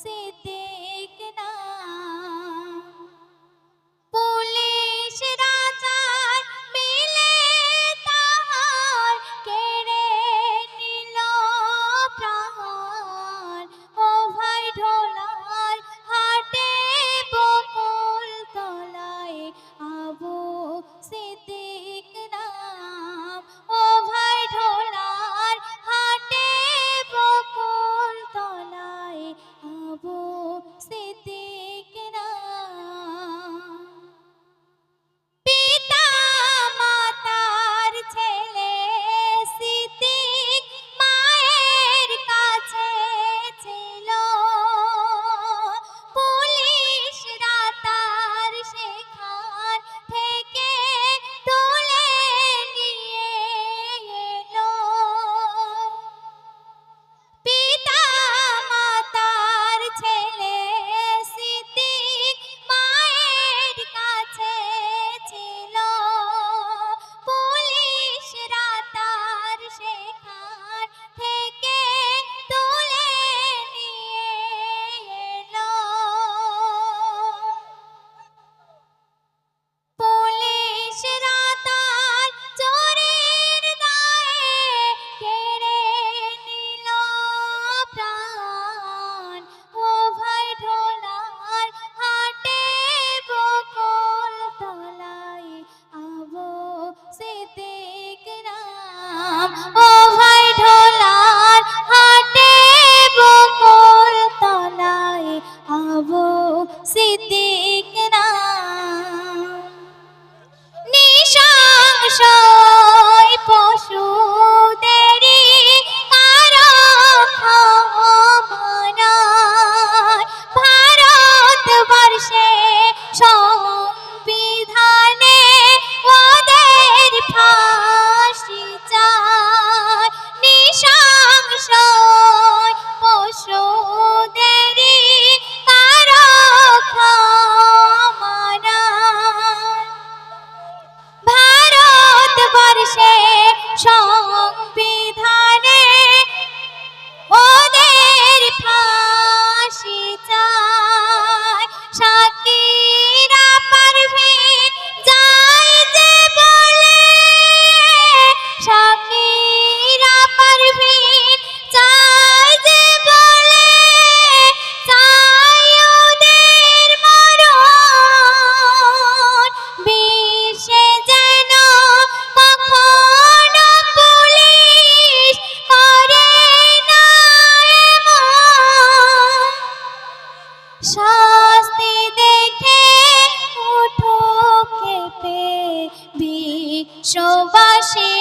से देखना। পুলিশ রাজার মিলে তাহার কেড়ে নিল প্রাণ ও ভাই ঢোলার হাটে বকুল তলায় আবু সিদ্দিক নাম ও ভাই ঢোলার হাটে বকুল তলায় Sing. সে সঙ্গে 就把心。